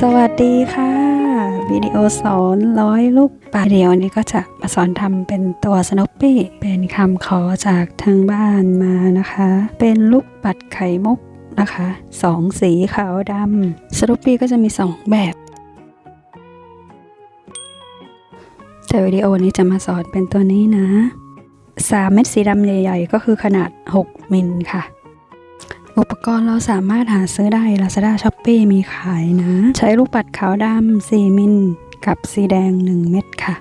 สวัสดีค่ะ วิดีโอสอนร้อยลูกปัดเดียวนี้ก็จะมาสอนทำเป็นตัวสโนปปี้ เป็นคำขอจากทางบ้านมานะคะ เป็นลูกปัดไข่มุกนะคะสองสีขาวดำสโนปปี้ก็จะมีสองแบบแต่วิดีโอนี้จะมาสอนเป็นตัวนี้นะ 3 เม็ดสีดำใหญ่ ๆ ก็คือขนาด 6 มิลค่ะ อุปกรณ์เราสามารถหาซื้อได้ Lazada Shopee มีขายนะ ใช้ลูกปัดขาวดำ4มิลกับสีแดง 1 เม็ดค่ะ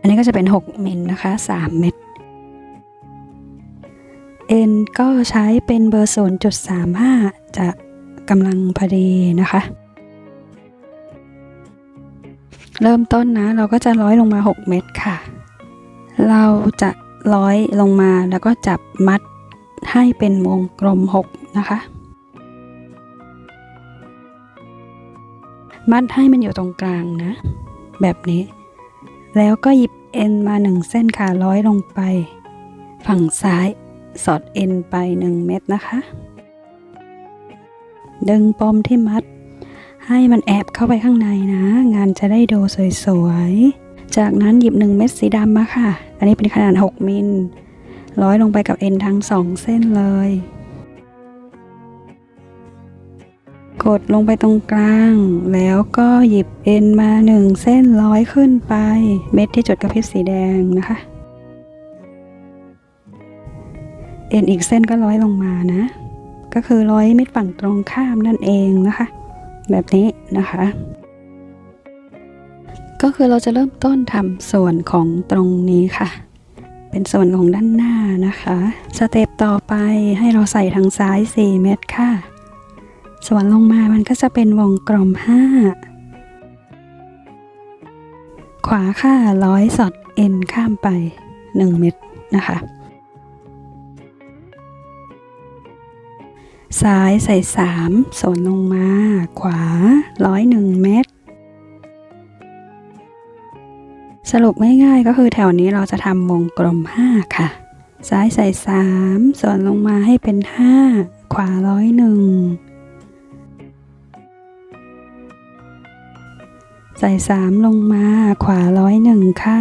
อันนี้ก็จะเป็น 6 มิลนะคะ 3 เม็ดเอ็นก็ใช้เป็นเบอร์ 0.35 จะกำลังพอดีนะคะ เริ่มต้นนะ เราก็จะร้อยลงมา 6 เม็ดค่ะ เราจะ ร้อยลงมาแล้วก็จับมัดให้เป็นวงกลม 6 นะคะ มัดให้มันอยู่ตรงกลางนะ แบบนี้ แล้วก็หยิบเอ็นมา 1 เส้นค่ะร้อยลงไป ฝั่งซ้ายสอดเอ็นไป 1 เม็ดนะคะ ดึงปมที่มัด ให้มันแอบเข้าไปข้างในนะ งานจะได้ดูสวยๆ จากนั้นหยิบ 1 เม็ดสีดำมาค่ะ อันนี้เป็นขนาด 6 มิลร้อยลงไปกับเอ็นทั้ง 2 เส้นเลย กดลงไปตรงกลาง แล้วก็หยิบเอ็นมา 1 เส้นร้อยขึ้นไป เม็ดที่จุดกระพริบสีแดงนะคะ เอ็นอีกเส้นก็ร้อยลงมานะ ก็คือร้อยเม็ดฝั่งตรงข้ามนั่นเองนะคะ แบบนี้นะคะ ก็คือเราจะเริ่มต้นทำส่วนของตรงนี้ค่ะ เป็นส่วนของด้านหน้านะคะ สเต็ปต่อไปให้เราใส่ทางซ้าย 4 เม็ดค่ะ ส่วนลงมามันก็จะเป็นวงกลม 5 ขวาค่ะร้อยสอดเอ็นข้ามไป 1 เม็ดนะคะซ้ายใส่สามส่วนลงมา ขวาร้อยหนึ่งเมตร สรุปง่ายๆก็คือแถวนี้เราจะทำวงกลม 5 ค่ะ ซ้ายใส่สามส่วนลงมาให้เป็น 5 ขวาร้อยหนึ่งใส่สามลงมาขวาร้อยหนึ่งค่ะ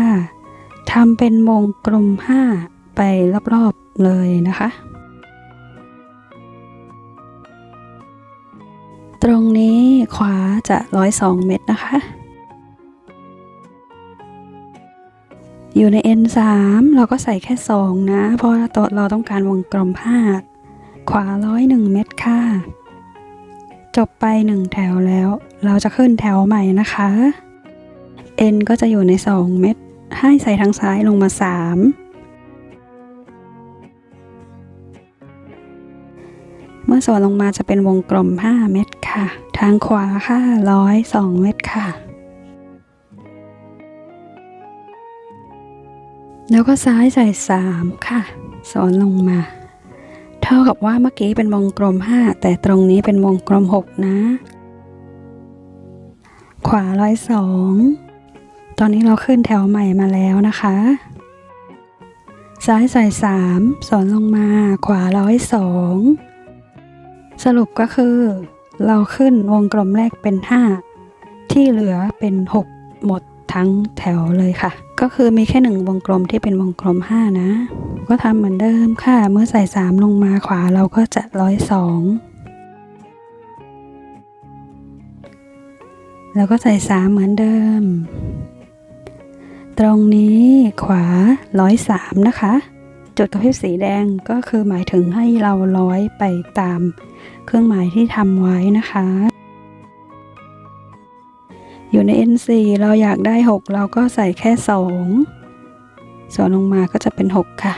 ทำเป็นวงกลม 5 ไปรอบๆเลยนะคะ ตรงนี้ขวาจะร้อยสองเม็ดนะคะ อยู่ใน N 3 เราก็ใส่แค่สองนะ เพราะตัวเราต้องการวงกลมผ้าขวาร้อยหนึ่งเม็ดค่ะ จบไปหนึ่งแถวแล้ว เราจะขึ้นแถวใหม่นะคะ N ก็จะอยู่ใน 2 เม็ดให้ใส่ทางซ้ายลงมา 3 เมื่อส่วนลงมาจะเป็นวงกลม 5 เม็ดค่ะ ทางขวาค่ะร้อยสองเม็ดค่ะ แล้วก็ซ้ายใส่ 3 ค่ะ สอนลงมา เท่ากับว่าเมื่อกี้เป็นวงกลม 5 แต่ตรงนี้เป็นวงกลม 6 นะ ขวาร้อยสองตอนนี้เราขึ้นแถวใหม่มาแล้วนะคะ ซ้ายใส่3สอนลงมา ขวาร้อยสองสรุปก็คือ เราขึ้นวงกลมแรกเป็น 5 ที่เหลือเป็น 6 หมด ทั้งแถวเลยค่ะ ก็คือมีแค่หนึ่งวงกลมที่เป็นวงกลม 5 นะ ก็ทำเหมือนเดิมค่ะ เมื่อใส่ 3 ลงมาขวาเราก็จะร้อยสองแล้วก็ใส่ 3 เหมือนเดิม ตรงนี้ขวาร้อยสามนะคะ จุดกระพริบสีแดงก็คือหมายถึงให้เราร้อยไปตามเครื่องหมายที่ทำไว้นะคะ อยู่ใน N4 เราอยากได้ 6 เราก็ใส่แค่ 2 ส่วนลงมาก็จะเป็น 6 ค่ะ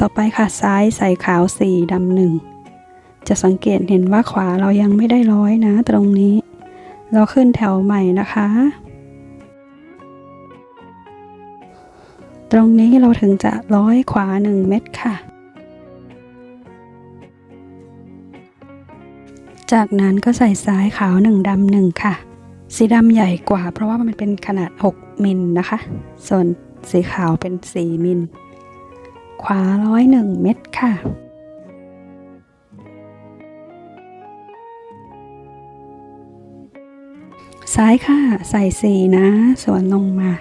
ต่อไปค่ะซ้ายใส่ขาว 4ดำหนึ่งจะสังเกตเห็นว่าขวาเรายังไม่ได้ร้อยนะตรงนี้ เราขึ้นแถวใหม่นะคะ ตรงนี้เราถึงจะร้อยขวา 1 เม็ดค่ะ จากนั้นก็ใส่ซ้ายขาว1ดำ1ค่ะ สีดำใหญ่กว่า เพราะว่ามันเป็นขนาด 6 มิลนะคะ ส่วนสีขาวเป็น 4 มิล ขวาร้อยหนึ่งเม็ดค่ะซ้ายค่ะ ใส่สีนะ ส่วนลงมา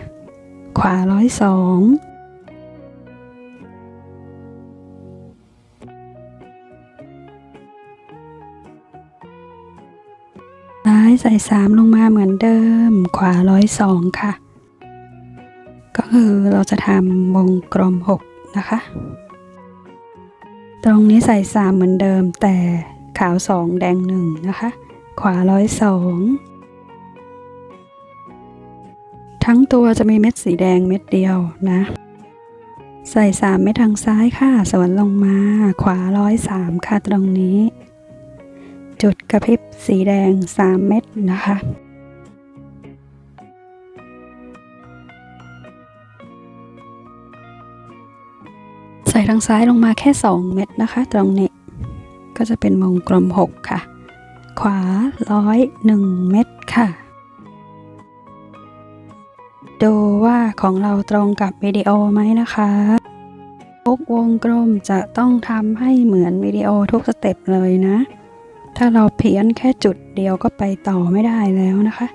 ขวาร้อยสอง ใส่สามลงมาเหมือนเดิม ขวาร้อยสองค่ะ ก็คือเราจะทำวงกลมหกนะคะ ตรงนี้ใส่สามเหมือนเดิม แต่ขาวสองแดงหนึ่งนะคะ ขวาร้อยสองทั้งตัวจะมีเม็ดสีแดงเม็ดเดียวนะ ใส่สามเม็ดทางซ้ายค่ะ สวนลงมา ขวาร้อยสามค่ะตรงนี้ จุดกระพริบสีแดง 3 เม็ดนะคะ ใส่ทางซ้ายลงมาแค่ 2 เม็ดนะคะ ตรงนี้ก็จะเป็นวงกลม 6 ค่ะ ขวาร้อยหนึ่งเม็ดค่ะ ดูว่าของเราตรงกับวิดีโอไหมนะคะทุกวงกลมจะต้องทำให้เหมือนวิดีโอทุกสเต็ปเลยนะ ถ้าเราเพี้ยนแค่จุดเดียวก็ไปต่อไม่ได้แล้วนะคะ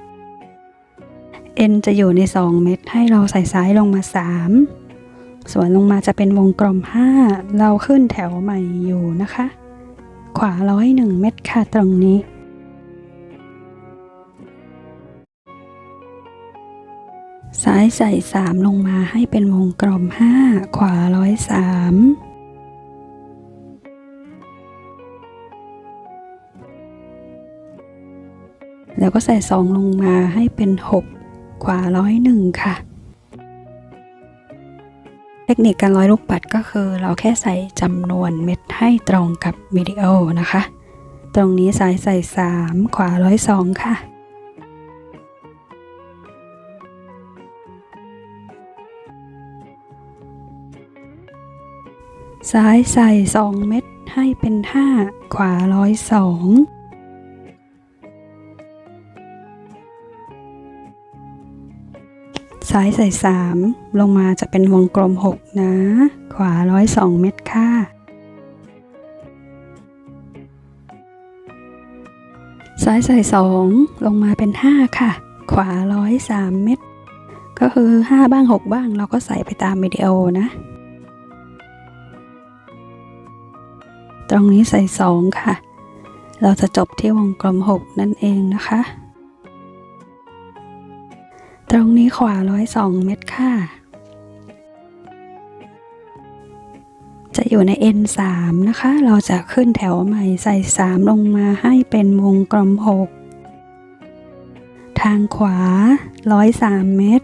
n จะอยู่ใน 2 เม็ดให้เราใส่ซ้ายลงมา 3 ส่วนลงมาจะเป็นวงกลม 5 เราขึ้นแถวใหม่อยู่นะคะ ขวาร้อยหนึ่งเม็ดค่ะตรงนี้ซ้ายใส่ 3 ลงมาให้เป็นวงกลม 5 ขวาร้อยสาม แล้วก็ใส่สองลงมาให้เป็น6ขวาร้อยหนึ่งค่ะ เทคนิคการร้อยลูกปัดก็คือ เราแค่ใส่จำนวนเม็ดให้ตรงกับวิดีโอนะคะ ตรงนี้ซ้ายใส่ 3 ขวาร้อยสองค่ะซ้ายใส่ 2 เม็ดให้เป็น 5 ขวาร้อยสอง ซ้ายใส่ 3 ลงมาจะเป็นวงกลม 6 นะ ขวาร้อยสองเม็ดค่ะ ซ้ายใส่ 2 ลงมาเป็น 5 ค่ะ ขวาร้อยสามเม็ด ก็คือ 5 บ้าง 6 บ้าง เราก็ใส่ไปตามวิดีโอนะ ตรงนี้ใส่ 2 ค่ะ เราจะจบที่วงกลม 6 นั่นเองนะคะ ตรงนี้ขวาร้อยสองเม็ดค่ะ จะอยู่ใน N 3นะคะ เราจะขึ้นแถวใหม่ใส่ 3 ลงมาให้เป็นวงกลม 6 ทางขวาร้อยสามเม็ด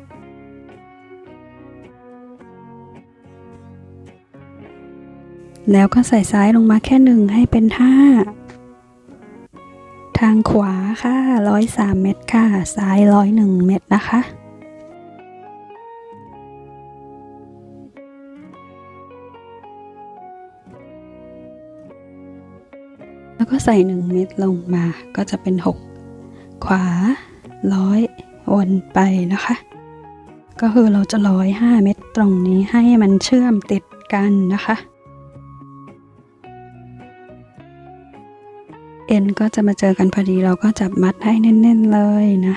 แล้วก็ใส่ซ้ายลงมาแค่หนึ่งให้เป็นห้าทางขวาค่ะร้อยสามเม็ดค่ะ ซ้ายร้อยหนึ่งเม็ดนะคะ แล้วก็ใส่หนึ่งเม็ดลงมาก็จะเป็นหกขวาร้อยวนไปนะคะ ก็คือเราจะร้อยห้าเม็ดตรงนี้ให้มันเชื่อมติดกันนะคะ เอ็นก็จะมาเจอกันพอดีเราก็จับมัดให้แน่น ๆ เลยนะ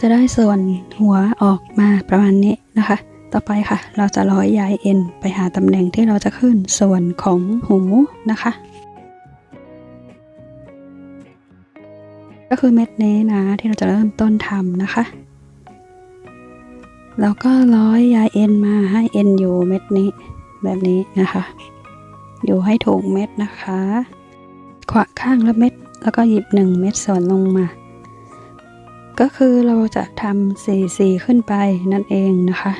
จะได้ส่วนหัวออกมาประมาณนี้นะคะ ต่อไปค่ะ เราจะร้อยย้ายเอ็นไปหาตำแหน่งที่เราจะขึ้นส่วนของหูนะคะ ก็คือเม็ดนี้นะที่เราจะเริ่มต้นทำนะคะ แล้วก็ร้อยย้ายเอ็นมาให้เอ็นอยู่เม็ดนี้แบบนี้นะคะ อยู่ให้ถูกเม็ดนะคะ ขวาข้างละเม็ดแล้วก็หยิบหนึ่งเม็ดส่วนลงมา ก็คือเราจะทำสี่สี่ขึ้นไปนั่นเองนะคะ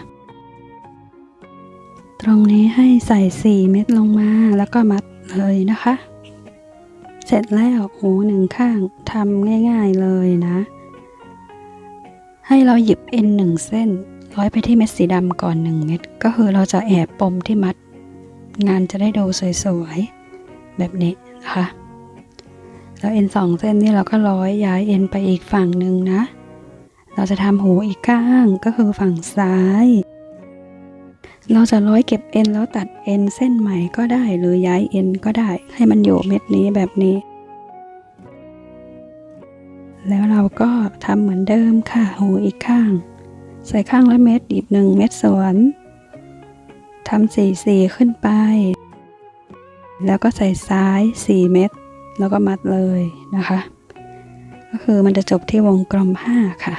ตรงนี้ให้ใส่สี่เม็ดลงมาแล้วก็มัดเลยนะคะ เสร็จแล้วหูหนึ่งข้างทำง่าย ๆเลยนะ ให้เราหยิบเอ็นหนึ่งเส้น ร้อยไปที่เม็ดสีดำก่อนหนึ่งเม็ดก็คือเราจะแอบปมที่มัด งานจะได้ดูสวยๆ แบบนี้นะคะแล้วเอ็นสองเส้นนี่เราก็ร้อยย้ายเอ็นไปอีกฝั่งหนึ่งนะ เราจะทำหูอีกข้างก็คือฝั่งซ้าย เราจะร้อยเก็บเอ็นแล้วตัดเอ็นเส้นใหม่ก็ได้หรือย้ายเอ็นก็ได้ ให้มันอยู่เม็ดนี้แบบนี้ แล้วเราก็ทำเหมือนเดิมค่ะ หูอีกข้าง ใส่ข้างละเม็ดอีกหนึ่งเม็ดสวนทำสี่สี่ขึ้นไป แล้วก็ใส่ซ้ายสี่เม็ดแล้วก็มัดเลยนะคะ ก็คือมันจะจบที่วงกลมห้าค่ะ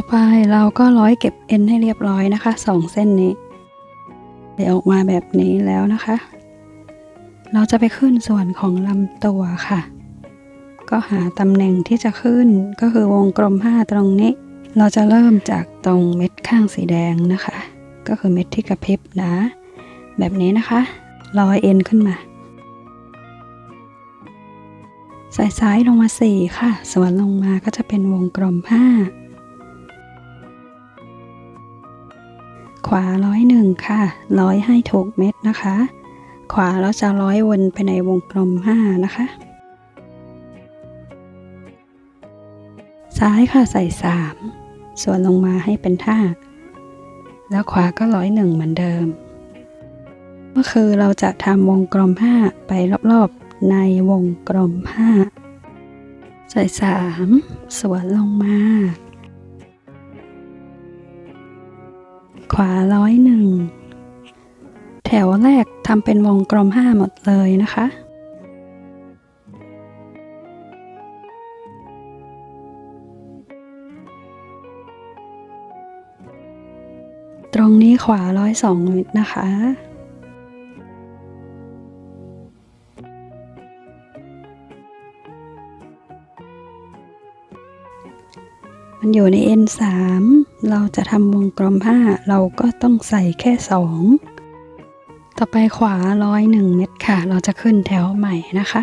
ต่อไปเราก็ร้อยเก็บเอ็นให้เรียบร้อยนะคะสองเส้นนี้ได้ออกมาแบบนี้แล้วนะคะ เราจะไปขึ้นส่วนของลำตัวค่ะ ก็หาตำแหน่งที่จะขึ้นก็คือวงกลม 5 ตรงนี้ เราจะเริ่มจากตรงเม็ดข้างสีแดงนะคะ ก็คือเม็ดที่กระพริบนะ แบบนี้นะคะร้อยเอ็นขึ้นมาใส่ซ้ายลงมา 4 ค่ะ ส่วนลงมาก็จะเป็นวงกลม 5 ขวาร้อยหนึ่งค่ะ ร้อยให้ถูกเม็ดนะคะ ขวาเราจะร้อยวนไปในวงกลม 5 นะคะ ซ้ายค่ะใส่ 3 ส่วนลงมาให้เป็นท่าแล้วขวาก็ร้อยหนึ่งเหมือนเดิม ก็คือเราจะทำวงกลม 5 ไปรอบๆในวงกลม 5 ใส่ 3 ส่วนลงมา วาร้อยหนึ่ง แถวแรกทำเป็นวงกลมห้าหมดเลยนะคะ ตรงนี้ขวาร้อยสองนะคะ มันอยู่ใน N 3 เราจะทำวงกลม 5 เราก็ต้องใส่แค่ 2 ต่อไปขวาร้อยหนึ่งเม็ดค่ะ เราจะขึ้นแถวใหม่นะคะ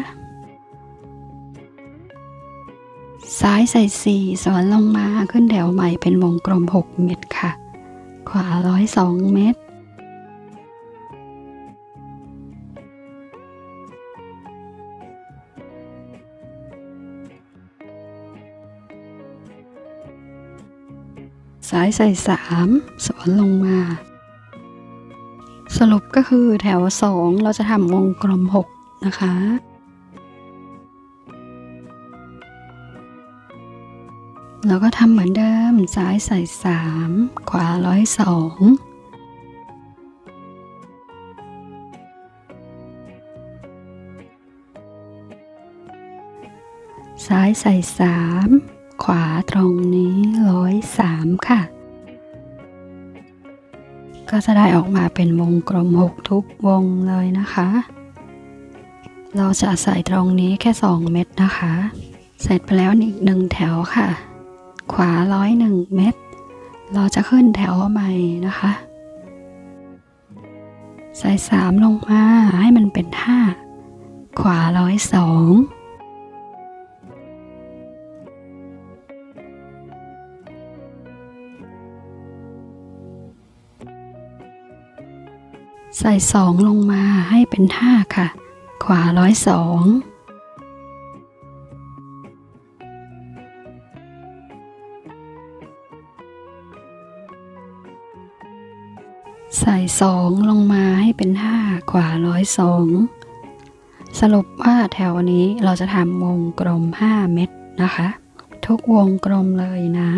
ซ้ายใส่ 4 สวนลงมาขึ้นแถวใหม่เป็นวงกลม 6 เม็ดค่ะ ขวาร้อยสองเม็ด ซ้ายใส่สามสวนลงมา สรุปก็คือแถวสองเราจะทำวงกลมหกนะคะ แล้วก็ทำเหมือนเดิมซ้ายใส่สามขวาร้อยสองซ้ายใส่สาม ขวาตรงนี้ร้อยสามค่ะ ก็จะได้ออกมาเป็นวงกลมหกทุกวงเลยนะคะ เราจะใส่ตรงนี้แค่สองเม็ดนะคะ เสร็จไปแล้วอีกหนึ่งแถวค่ะ ขวาร้อยหนึ่งเม็ด เราจะขึ้นแถวใหม่นะคะ ใส่สามลงมาให้มันเป็นห้าขวาร้อยสอง ใส่สองลงมาให้เป็นห้าค่ะ ขวาร้อยสองใส่สองลงมาให้เป็นห้าขวาร้อยสองสรุปว่าแถวนี้เราจะทำวงกลม 5 เม็ดนะคะ ทุกวงกลมเลยนะ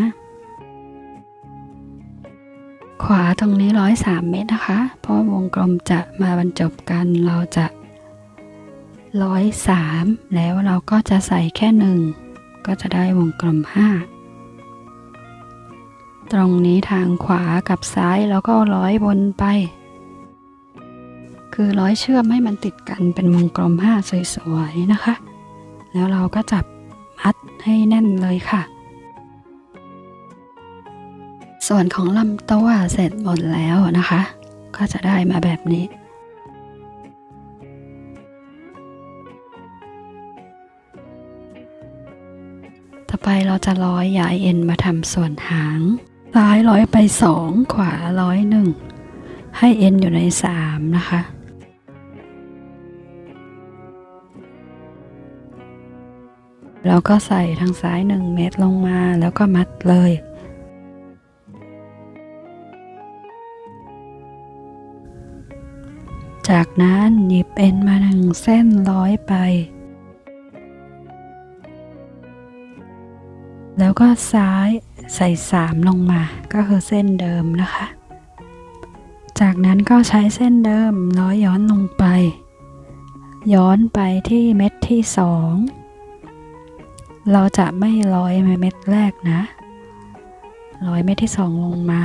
ขวาตรงนี้ร้อยสามเม็ดนะคะ เพราะวงกลมจะมาบรรจบกันเราจะร้อยสามแล้วเราก็จะใส่แค่หนึ่งก็จะได้วงกลมห้าตรงนี้ทางขวากับซ้ายแล้วก็ร้อยวนไป คือร้อยเชื่อมให้มันติดกันเป็นวงกลมห้าสวยๆนะคะ แล้วเราก็จับมัดให้แน่นเลยค่ะ ส่วนของลำตัวเสร็จหมดแล้วนะคะ ก็จะได้มาแบบนี้ ต่อไปเราจะร้อยยายเอ็นมาทำส่วนหาง ซ้ายร้อยไปสองขวาร้อยหนึ่งให้เอ็นอยู่ในสามนะคะแล้วก็ใส่ทางซ้าย 1 เม็ดลงมาแล้วก็มัดเลย จากนั้นหยิบเอ็นมาหนึ่งเส้นร้อยไป แล้วก็ซ้ายใส่สามลงมาก็คือเส้นเดิมนะคะ จากนั้นก็ใช้เส้นเดิมร้อยย้อนลงไป ย้อนไปที่เม็ดที่สองเราจะไม่ร้อยเม็ดแรกนะ ร้อยเม็ดที่สองลงมา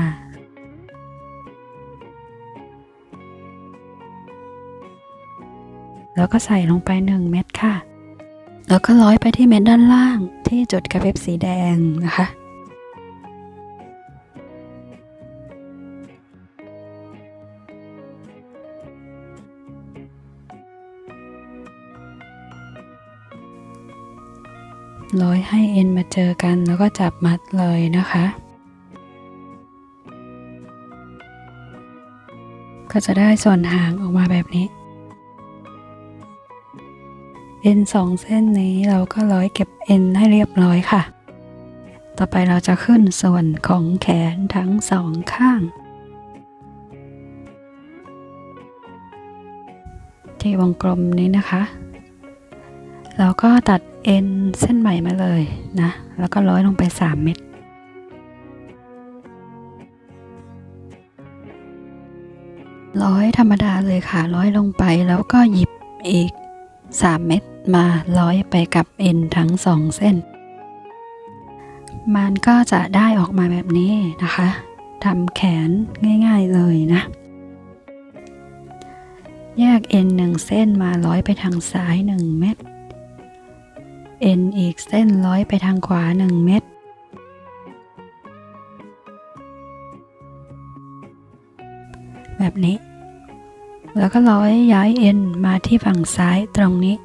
แล้วก็ใส่ลงไปหนึ่งเม็ดค่ะ แล้วก็ร้อยไปที่เม็ดด้านล่างที่จุดกระพริบสีแดงนะคะ ร้อยให้เอ็นมาเจอกันแล้วก็จับมัดเลยนะคะก็จะได้ส่วนหางออกมาแบบนี้ เอ็นสองเส้นนี้เราก็ร้อยเก็บเอ็นให้เรียบร้อยค่ะ ต่อไปเราจะขึ้นส่วนของแขนทั้งสองข้าง ที่วงกลมนี้นะคะ เราก็ตัดเอ็นเส้นใหม่มาเลยนะ แล้วก็ร้อยลงไป 3 เม็ดร้อยธรรมดาเลยค่ะ ร้อยลงไปแล้วก็หยิบอีก 3 เม็ด มาร้อยไปกับเอ็นทั้งสองเส้น มันก็จะได้ออกมาแบบนี้นะคะทำแขนง่ายๆเลยนะ แยกเอ็นหนึ่งเส้นมาร้อยไปทางซ้าย1เม็ด เอ็นอีกเส้นร้อยไปทางขวา1เม็ด แบบนี้ แล้วก็ร้อยย้ายเอ็นมาที่ฝั่งซ้ายตรงนี้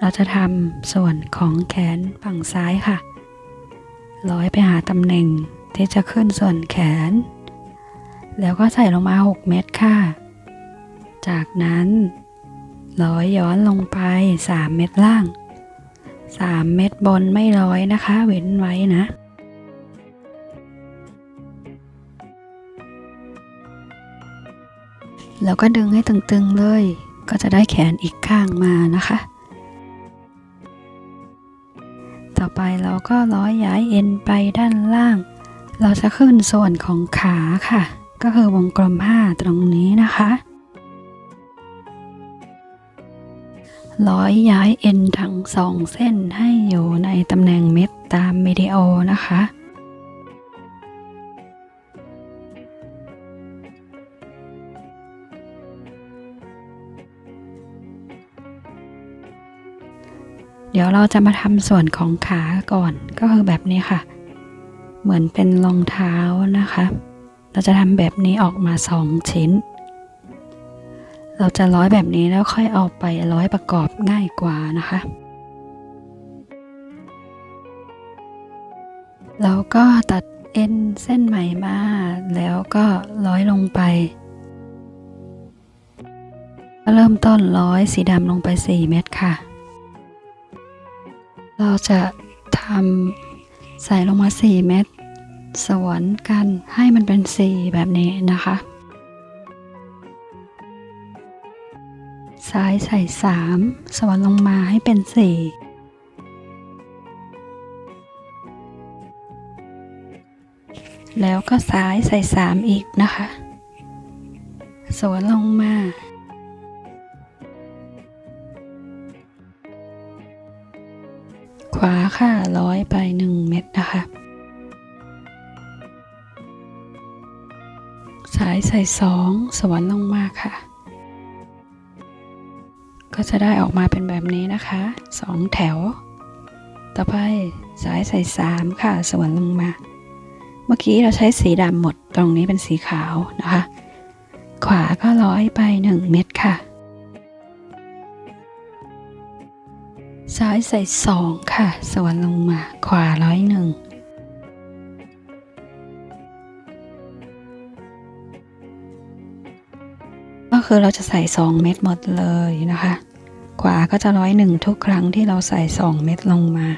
เราจะทำส่วนของแขนฝั่งซ้ายค่ะ ร้อยไปหาตำแหน่งที่จะขึ้นส่วนแขน แล้วก็ใส่ลงมา 6 เม็ดค่ะ จากนั้นร้อยย้อนลงไป 3 เม็ดล่าง 3 เม็ดบนไม่ร้อยนะคะ เว้นไว้นะแล้วก็ดึงให้ตึงๆเลย ก็จะได้แขนอีกข้างมานะคะ ไปเราก็ร้อยย้ายเอ็นไปด้านล่าง เราจะขึ้นส่วนของขาค่ะ ก็คือวงกลมผ้าตรงนี้นะคะร้อยย้ายเอ็นทั้งสองเส้นให้อยู่ในตำแหน่งเม็ดตามวิดีโอนะคะ ดี๋ยวเราจะมาทำส่วนของขาก่อนก็คือแบบนี้ค่ะ เหมือนเป็นรองเท้านะคะ เราจะทำแบบนี้ออกมาสองชิ้น เราจะร้อยแบบนี้แล้วค่อยเอาไปร้อยประกอบง่ายกว่านะคะแล้วก็ตัดเอ็นเส้นใหม่มาแล้วก็ร้อยลงไปเริ่มต้นร้อยสีดำลงไป 4 เม็ดค่ะ เราจะทำใส่ลงมา4เม็ดสวนกันให้มันเป็น4แบบนี้นะคะ ซ้ายใส่3สวนลงมาให้เป็น4แล้วก็ซ้ายใส่3อีกนะคะ สวนลงมา ขวาค่ะร้อยไปหนึ่งเม็ดนะคะซ้ายใส่สองสวนลงมาค่ะ ก็จะได้ออกมาเป็นแบบนี้นะคะสองแถว ต่อไปซ้ายใส่สามค่ะ สวนลงมา เมื่อกี้เราใช้สีดำหมดตรงนี้เป็นสีขาวนะคะ ขวาก็ร้อยไปหนึ่งเม็ดค่ะ ซ้ายใส่สองค่ะ สวนลงมา ขวาร้อยหนึ่งก็คือเราจะใส่สองเม็ดหมดเลยนะคะ ขวาก็จะร้อยหนึ่งทุกครั้งที่เราใส่สองเม็ดลงมา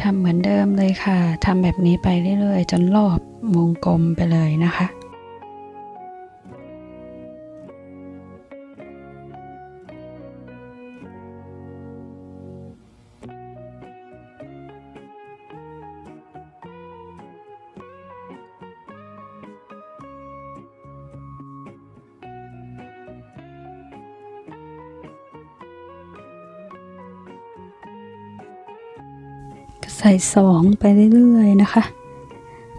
ทำเหมือนเดิมเลยค่ะ ทำแบบนี้ไปเรื่อยๆ จนรอบวงกลมไปเลยนะคะ ใส่สองไปเรื่อยๆนะคะ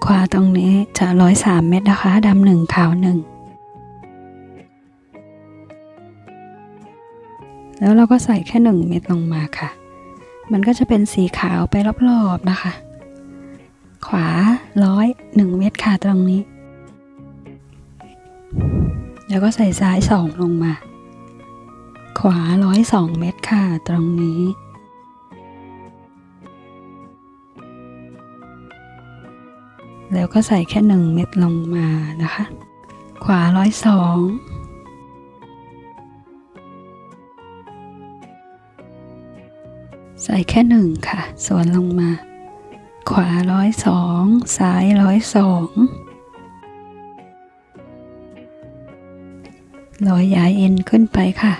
ขวาตรงนี้จะร้อยสามเม็ดนะคะดำหนึ่งขาวหนึ่งแล้วเราก็ใส่แค่หนึ่งเม็ดลงมาค่ะ มันก็จะเป็นสีขาวไปรอบๆนะคะ ขวาร้อยหนึ่งเม็ดค่ะตรงนี้ แล้วก็ใส่ซ้ายสองลงมา ขวาร้อยสองเม็ดค่ะตรงนี้ แล้วก็ใส่แค่หนึ่งเม็ดลงมานะคะ ขวาร้อยสองใส่แค่หนึ่งค่ะ สวนลงมา ขวาร้อยสองซ้ายร้อยสองร้อยย้ายเอ็นขึ้นไปค่ะ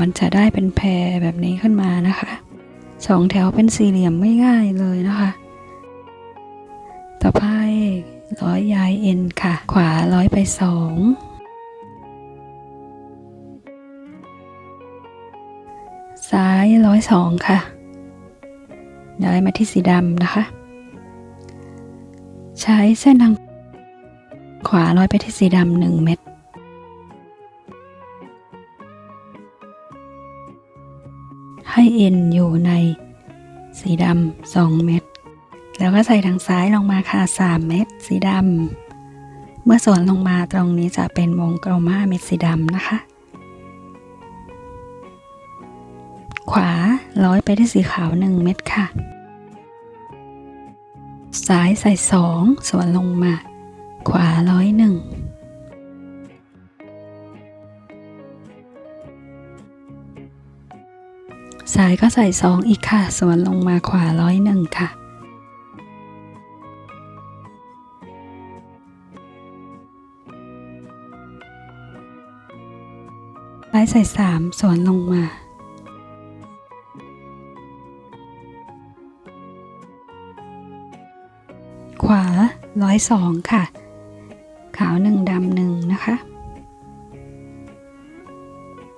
มันจะได้เป็นแพรแบบนี้ขึ้นมานะคะสองแถวเป็นสี่เหลี่ยมไม่ง่ายเลยนะคะ ต่อไปร้อยย้ายเอ็นค่ะ ขวาร้อยไปสองซ้ายร้อยสองค่ะ ย้ายมาที่สีดำนะคะ ใช้เส้นทางขวาร้อยไปที่สีดำหนึ่งเม็ด ให้เอ็นอยู่ในสีดำสองเม็ด แล้วก็ใส่ทางซ้ายลงมาค่ะสามเม็ดสีดำ เมื่อสวนลงมาตรงนี้จะเป็นวงกลมห้าเม็ดสีดำนะคะ ขวาร้อยไปที่สีขาวหนึ่งเม็ดค่ะ ซ้ายใส่สองสวนลงมา ขวาร้อยหนึ่ง ซ้ายก็ใส่สองอีกค่ะ ส่วนลงมาขวาร้อยหนึ่งค่ะ ซ้ายใส่สามส่วนลงมา ขวาร้อยสองค่ะ ขาวหนึ่งดำหนึ่งนะคะ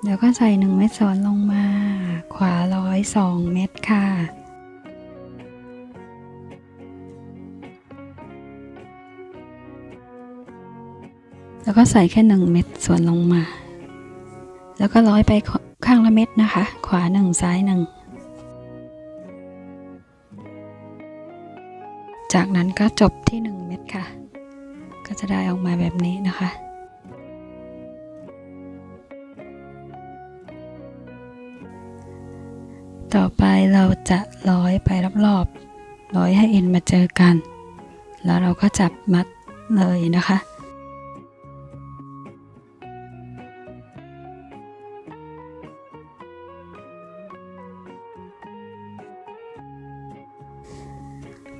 แล้วก็ใส่หนึ่งเม็ดซ้อนลงมา ขวาร้อยสองเม็ดค่ะ แล้วก็ใส่แค่หนึ่งเม็ดส่วนลงมา แล้วก็ร้อยไปข้างละเม็ดนะคะ ขวาหนึ่งซ้ายหนึ่งจากนั้นก็จบที่หนึ่งเม็ดค่ะ ก็จะได้ออกมาแบบนี้นะคะ ต่อไปเราจะร้อยไปรอบๆร้อยให้เอ็นมาเจอกัน แล้วเราก็จับมัดเลยนะคะ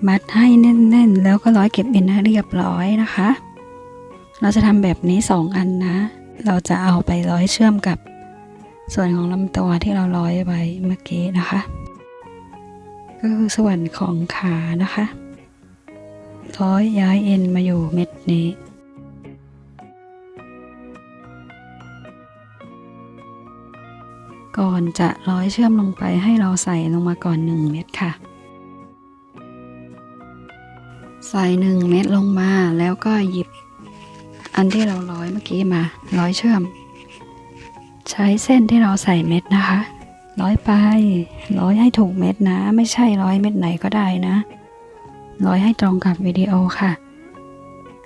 มัดให้แน่นๆ แล้วก็ร้อยเก็บเอ็นให้เรียบร้อยนะคะ เราจะทำแบบนี้สองอันนะ เราจะเอาไปร้อยเชื่อมกับ ส่วนของลำตัวที่เราร้อยไว้เมื่อกี้นะคะ ก็คือส่วนของขานะคะร้อยย้ายเอ็นมาอยู่เม็ดนี้ก่อนจะร้อยเชื่อมลงไปให้เราใส่ลงมาก่อน 1 เม็ดค่ะ ใส่ 1 เม็ดลงมาแล้วก็หยิบ อันที่เราร้อยเมื่อกี้มา ร้อยเชื่อม ใช้เส้นที่เราใส่เม็ดนะคะ ร้อยไป ร้อยให้ถูกเม็ดนะ ไม่ใช่ร้อยเม็ดไหนก็ได้นะ ร้อยให้ตรงกับวิดีโอค่ะ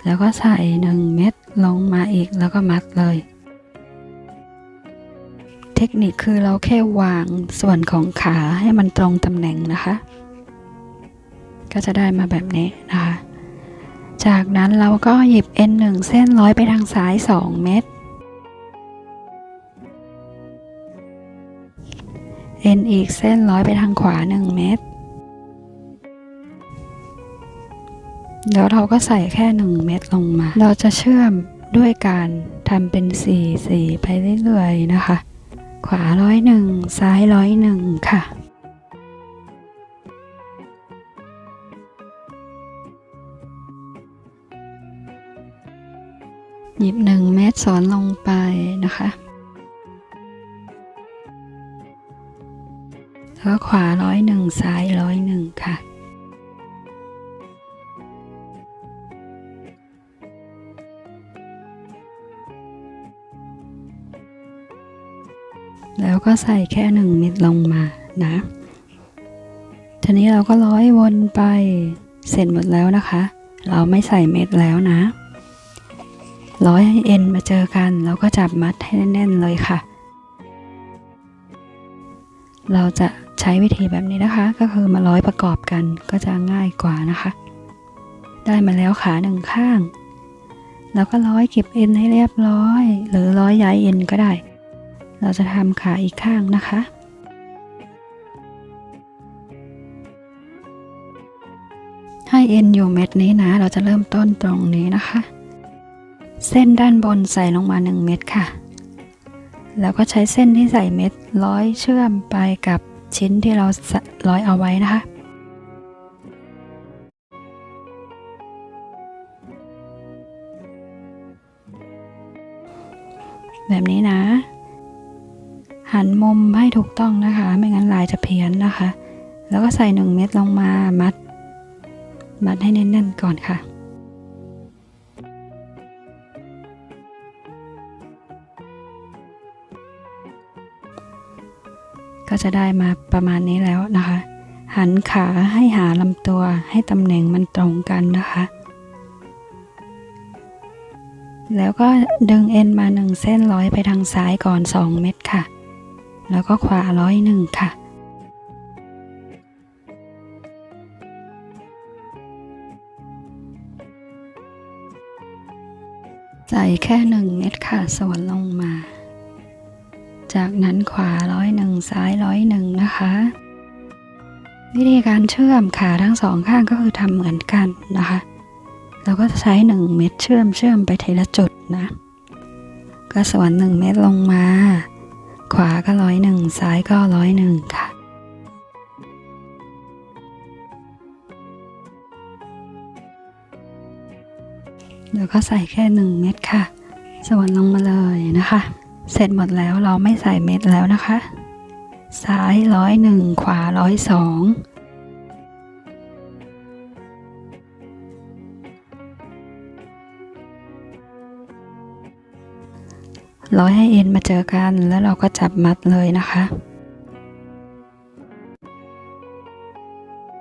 แล้วก็ใส่หนึ่งเม็ดลงมาอีกแล้วก็มัดเลย เทคนิคคือเราแค่วางส่วนของขาให้มันตรงตำแหน่งนะคะ ก็จะได้มาแบบนี้นะคะ จากนั้นเราก็หยิบ N 1เส้นร้อยไปทางซ้าย 2 เม็ด N อีกเส้นร้อยไปทางขวา 1 เม็ดแล้วเราก็ใส่แค่ 1 เม็ดลงมา เราจะเชื่อมด้วยการทำเป็น 4 4 ไปเรื่อยๆนะคะ ขวาร้อยหนึ่งซ้ายร้อยหนึ่งค่ะหยิบหนึ่งเม็ดสอนลงไปนะคะ แล้วขวาร้อยหนึ่งซ้ายร้อยหนึ่งค่ะ แล้วก็ใส่แค่หนึ่งเม็ดลงมานะ ทีนี้เราก็ร้อยวนไปเสร็จหมดแล้วนะคะ เราไม่ใส่เม็ดแล้วนะ ร้อยให้เอ็นมาเจอกัน แล้วก็จับมัดให้แน่นๆเลยค่ะ เราจะ ช้วิธีแบบนี้นะคะ ก็คือมาร้อยประกอบกันก็จะง่ายกว่านะคะ ได้มาแล้วขาหนึ่งข้างแล้วก็ร้อยเก็บเอ็นให้เรียบร้อย หรือร้อยย้ายเอ็นก็ได้ เราจะทำขาอีกข้างนะคะให้เอ็นอยู่เม็ดนี้นะ เราจะเริ่มต้นตรงนี้นะคะ เส้นด้านบนใส่ลงมา 1 เม็ดค่ะ แล้วก็ใช้เส้นที่ใส่เม็ดร้อยเชื่อมไปกับ ชิ้นที่เราร้อยเอาไว้นะคะแบบนี้นะ หันมุมให้ถูกต้องนะคะ ไม่งั้นลายจะเพี้ยนนะคะ แล้วก็ใส่หนึ่งเม็ดลงมามัด มัดให้แน่นๆก่อนค่ะ ก็จะได้มาประมาณนี้แล้วนะคะ หันขาให้หาลำตัวให้ตำแหน่งมันตรงกันนะคะ แล้วก็ดึงเอ็นมาหนึ่งเส้นร้อยไปทางซ้ายก่อน 2 เม็ดค่ะ แล้วก็ขวาร้อยหนึ่งค่ะใส่แค่หนึ่งเม็ดค่ะ สวนลงมา จากนั้นขวาร้อยหนึ่งซ้ายร้อยหนึ่งนะคะ วิธีการเชื่อมขาทั้งสองข้างก็คือทำเหมือนกันนะคะเราก็จะใช้หนึ่งเม็ดเชื่อมเชื่อมไปทีละจุดนะ ก็สวนหนึ่งเม็ดลงมา ขวาก็ร้อยหนึ่งซ้ายก็ร้อยหนึ่งค่ะแล้วก็ใส่แค่หนึ่งเม็ดค่ะสวนลงมาเลยนะคะ เสร็จหมดแล้วเราไม่ใส่เม็ดแล้วนะคะ ซ้ายร้อยหนึ่งขวาร้อยสองร้อยให้เอ็นมาเจอกันแล้วเราก็จับมัดเลยนะคะ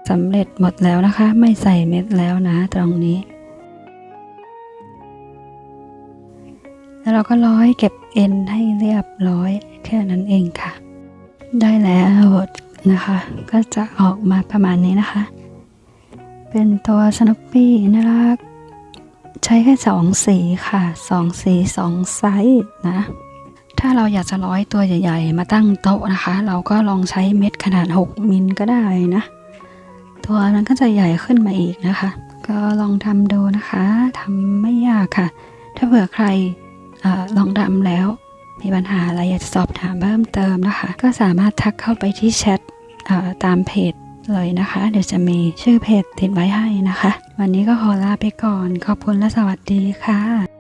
สำเร็จหมดแล้วนะคะ ไม่ใส่เม็ดแล้วนะตรงนี้ เราก็ร้อยเก็บเอ็นให้เรียบร้อย แค่นั้นเองค่ะ ได้แล้วนะคะ ก็จะออกมาประมาณนี้นะคะ เป็นตัวสนุปปี้น่ารัก ใช้แค่สองสีค่ะสองสีสองไซส์นะ ถ้าเราอยากจะร้อยตัวใหญ่ ๆ มาตั้งโต๊ะนะคะ เราก็ลองใช้เม็ดขนาด 6 มิลก็ได้นะ ตัวนั้นก็จะใหญ่ขึ้นมาอีกนะคะ ก็ลองทำดูนะคะทำไม่ยากค่ะ ถ้าเผื่อใคร ลองดำแล้ว มีปัญหาอะไรอยากจะสอบถามเพิ่มเติมนะคะ ก็สามารถทักเข้าไปที่แชทตามเพจเลยนะคะ เดี๋ยวจะมีชื่อเพจติดไว้ให้นะคะ วันนี้ก็ขอลาไปก่อน ขอบคุณและสวัสดีค่ะ